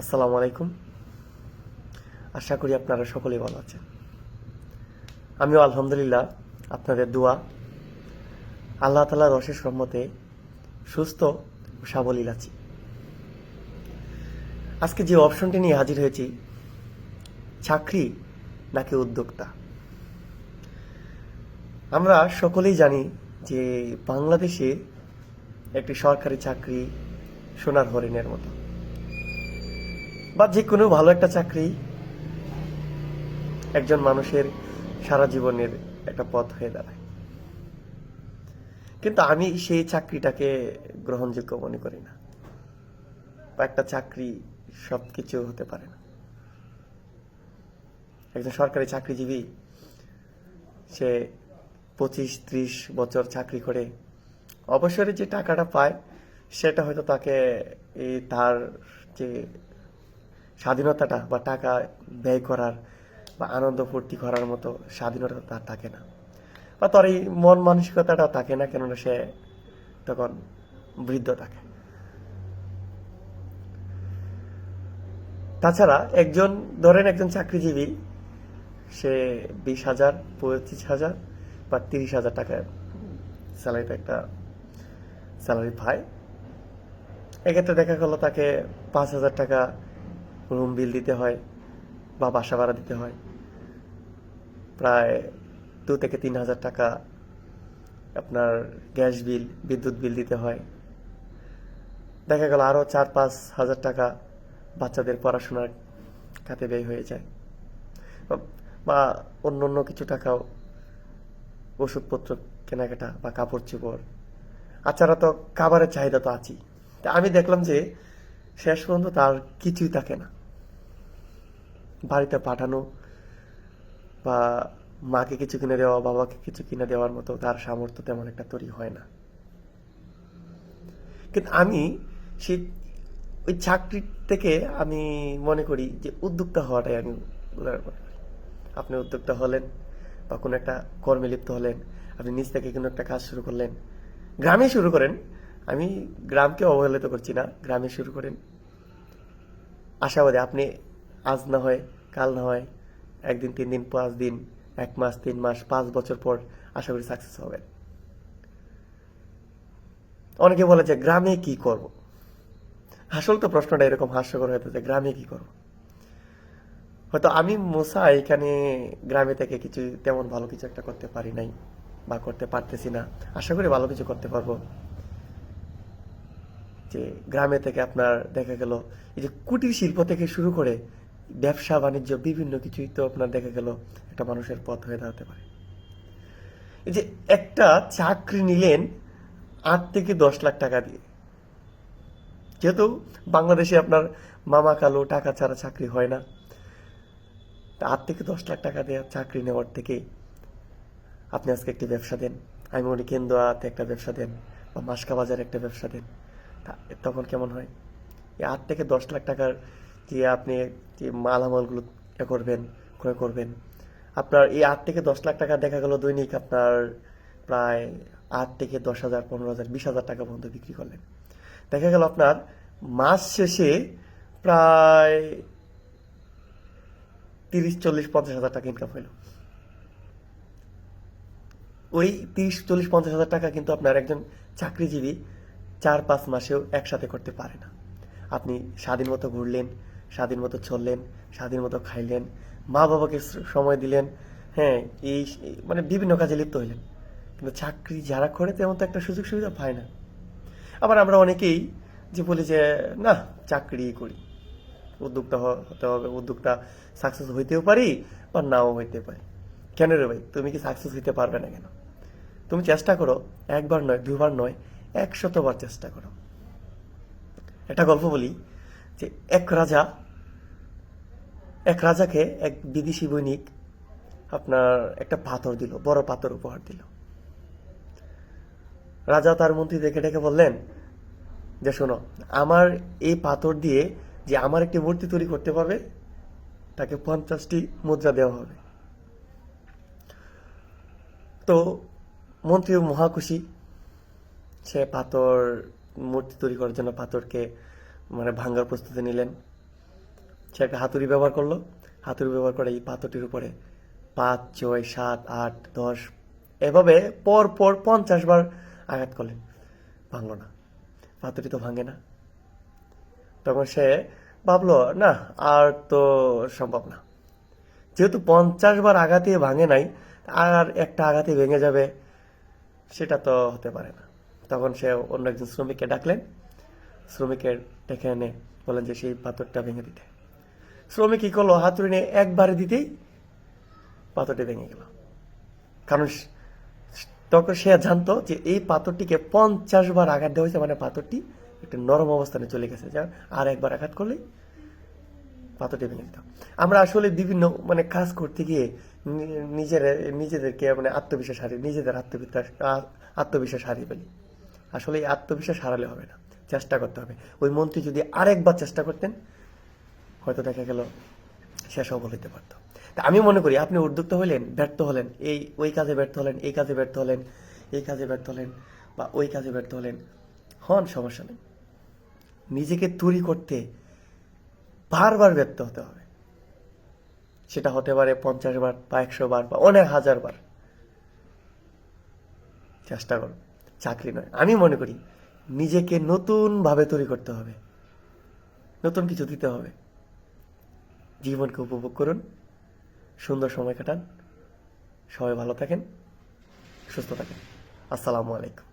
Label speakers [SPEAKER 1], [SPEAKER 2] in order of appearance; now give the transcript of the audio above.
[SPEAKER 1] আসসালামু আলাইকুম। আশা করি আপনারা সকলেই ভালো আছেন। আমিও আলহামদুলিল্লাহ আপনাদের দোয়া। আল্লাহ তালার অশেষ রহমতে সুস্থ ও সাবলীল আছি। আজকে যে অপশনটি নিয়ে হাজির হয়েছি, চাকরি নাকি উদ্যোক্তা? আমরা সকলেই জানি যে বাংলাদেশে একটি সরকারি চাকরি সোনার হরিণের মতো। বা যে কোনো ভালো একটা চাকরি একজন মানুষের সারা জীবনের একটা পথ হয়ে দাঁড়ায়। কিন্তু আমি সেই চাকরিটাকে গ্রহণযোগ্য মনে করি না। বা একটা চাকরি সব কিছু হতে পারে না। একজন সরকারি চাকরিজীবী, সে পঁচিশ ত্রিশ বছর চাকরি করে, অবসরে যে টাকাটা পায়, সেটা হয়তো তাকে তার যে স্বাধীনতাটা বা টাকা ব্যয় করার বা আনন্দ ফুর্তি করার মতো স্বাধীনতা তার থাকে না। বা তার এই মন মানসিকতাটাও থাকে না, কেননা সে তখন বৃদ্ধ থাকে। তাছাড়া একজন, ধরেন একজন চাকরিজীবী, সে বিশ হাজার পঁচিশ হাজার বা তিরিশ হাজার টাকা স্যালারিতে একটা স্যালারি পায়। এক্ষেত্রে দেখা গেলো তাকে পাঁচ হাজার টাকা রুম বিল দিতে হয় বা বাসা ভাড়া দিতে হয়, প্রায় দু থেকে তিন হাজার টাকা আপনার গ্যাস বিল, বিদ্যুৎ বিল দিতে হয়। দেখা গেল আরও চার পাঁচ হাজার টাকা বাচ্চাদের পড়াশোনার খাতে ব্যয় হয়ে যায়। বা- অন্য অন্য কিছু টাকাও ওষুধপত্র, কেনাকাটা বা কাপড় চোপড়, আচারা তো খাবারের চাহিদা তো আছেই। আমি দেখলাম যে শেষ পর্যন্ত তার কিছুই থাকে না। বাড়িতে পাঠানো বা মাকে কিছু কিনে দেওয়া, বাবাকে কিছু কিনে দেওয়ার মতো তার সামর্থ্য তেমন একটা তৈরি হয় না। কিন্তু আমি সেই ওই চাকরি থেকে আমি মনে করি যে উদ্যোক্তা হওয়াটাই আমি উদাহরণ মনে করি আপনি উদ্যোক্তা হলেন বা কোনো একটা কর্মে লিপ্ত হলেন, আপনি নিজ থেকে কোনো একটা কাজ শুরু করলেন, গ্রামে শুরু করেন। আমি গ্রামকে অবহেলিত করছি না, গ্রামে শুরু করেন। আশাবাদী আপনি আজ না হয়, কাল না হয়, একদিন, তিন দিন, পাঁচ দিন, এক মাস, তিন মাস, পাঁচ বছর পর আশা করি সাকসেস হবেন অনেকে বলে যে, গ্রামে কি করব? আসল তো প্রশ্নটা এরকম হাস্যকর হয়ে যে গ্রামে কি করব? হয়তো আমি, মোসা, এখানে গ্রামে থেকে কিছু তেমন ভালো কিছু একটা করতে পারি নাই, বা করতে পারতেছি না। আশা করি ভালো কিছু করতে পারব। যে, গ্রামে থেকে আপনার দেখা গেল, এই যে কুটির শিল্প থেকে শুরু করে ব্যবসা, বাণিজ্য, বিভিন্ন কিছুই তো আপনার দেখা গেল একটা মানুষের পথ হয়ে দাঁড়াতে পারে। এই যে একটা চাকরি নিলেন আট থেকে দশ লাখ টাকা দিয়ে। যেহেতু বাংলাদেশে আপনার মামা কালো, টাকা ছাড়া চাকরি হয় না। আট থেকে দশ লাখ টাকা দিয়ে চাকরি নেওয়ার থেকে আপনি আজকে একটি ব্যবসা দেন। আমি মনে কেন্দ্রাতে একটা ব্যবসা দেন বা মাসকা বাজারে একটা ব্যবসা দেন। তখন কেমন হয়? আট থেকে দশ লাখ টাকার যে আপনি যে মালামালগুলো এ করবেন, ক্রয় করবেন। আপনার এই আট থেকে দশ লাখ টাকা দেখা গেল দৈনিক আপনার প্রায় আট থেকে দশ হাজার, পনেরো হাজার, বিশ হাজার টাকা পর্যন্ত বিক্রি করলেন। দেখা গেল আপনার মাস শেষে প্রায় তিরিশ, চল্লিশ, পঞ্চাশ হাজার টাকা ইনকাম হইল। ওই তিরিশ, চল্লিশ, পঞ্চাশ হাজার টাকা কিন্তু আপনার একজন চাকরিজীবী চার পাঁচ মাসেও একসাথে করতে পারে না। আপনি স্বাধীন মতো ঘুরলেন স্বাধীন মতো চললেন, স্বাধীন মতো খাইলেন মা বাবাকে সময় দিলেন হ্যাঁ এই মানে বিভিন্ন কাজে লিপ্ত হইলেন। কিন্তু চাকরি যারা করে তেমন তো একটা সুযোগ সুবিধা পায় না। আবার আমরা অনেকেই যে বলি যে, না, চাকরি করি। উদ্যোক্তা হতে হবে, উদ্যোক্তা সাকসেস হইতেও পারি বা নাও হইতে পারি। কেন রে ভাই? তুমি কি সাকসেস হইতে পারবে না কেন? তুমি চেষ্টা করো, একবার নয়, দুবার নয়, একশতবার চেষ্টা করো। একটা গল্প বলি যে এক রাজা, এক রাজাকে এক বিদেশি বৈনিক আপনার একটা পাথর দিল, বড় পাথর উপহার দিল। রাজা তার মন্ত্রী দেখে ডেকে বললেন, যে শোনো, আমার এই পাথর দিয়ে যে আমার একটি মূর্তি তৈরি করতে পারবে, তাকে পঞ্চাশটি মুদ্রা দেওয়া হবে। তো মন্ত্রী মহাখুশি, সে পাথর, মূর্তি তৈরি করার জন্য পাথরকে মানে ভাঙ্গার প্রস্তুতি নিলেন। সে একটা হাতুড়ি ব্যবহার করল। হাতুড়ি ব্যবহার করে এই পাথরটির উপরে পাঁচ, ছয়, সাত, আট, দশ, এভাবে পর পর পঞ্চাশ বার আঘাত করলেন। ভাঙলো না। পাথরটি তো ভাঙে না। তখন সে ভাবলো, না, আর তো সম্ভব না। যেহেতু পঞ্চাশ বার আঘাতে ভাঙে নাই, আর একটা আঘাতে ভেঙে যাবে, সেটা তো হতে পারে না। তখন সে অন্য একজন শ্রমিককে ডাকলেন শ্রমিকের ডেকে এনে বলেন যে সেই পাথরটা ভেঙে দিতে। শ্রমিক কি করল? হাতুড়ি নিয়ে একবারে দিতেই পাথরটি ভেঙে গেল। কারণ তখন সে জানতো যে এই পাথরটিকে পঞ্চাশ বার আঘাত দেওয়া হয়েছে মানে পাথরটি একটা নরম অবস্থানে চলে গেছে। যা আর একবার আঘাত করলেই পাথরটি ভেঙে দিতাম আমরা আসলে বিভিন্ন মানে কাজ করতে গিয়ে নিজের, নিজেদেরকে মানে আত্মবিশ্বাস হারিয়ে, নিজেদের আত্মবিশ্বাস আত্মবিশ্বাস হারিয়ে ফেলি। আসলে এই আত্মবিশ্বাস হারালে হবে না। চেষ্টা করতে হবে। ওই মন্ত্রী যদি আরেকবার চেষ্টা করতেন, হয়তো দেখা গেল সে সফল হতে পারতো। তা আমি মনে করি আপনি উদ্যোক্তা হলেন, ব্যর্থ হলেন, এই ওই কাজে ব্যর্থ হলেন, এই কাজে ব্যর্থ হলেন, এই কাজে ব্যর্থ হলেন বা ওই কাজে ব্যর্থ হলেন, হন, সমস্যা নেই। নিজেকে তৈরি করতে বারবার ব্যর্থ হতে হবে। সেটা হতে পারে পঞ্চাশ বার বা একশো বার বা অনেক হাজার বার। চেষ্টা করুন। চাকরি নয়। আমি মনে করি নিজেকে নতুনভাবে তৈরি করতে হবে। নতুন কিছু দিতে হবে। জীবনকে উপভোগ করুন। সুন্দর সময় কাটান। সবাই ভালো থাকেন, সুস্থ থাকেন। আসসালামু আলাইকুম।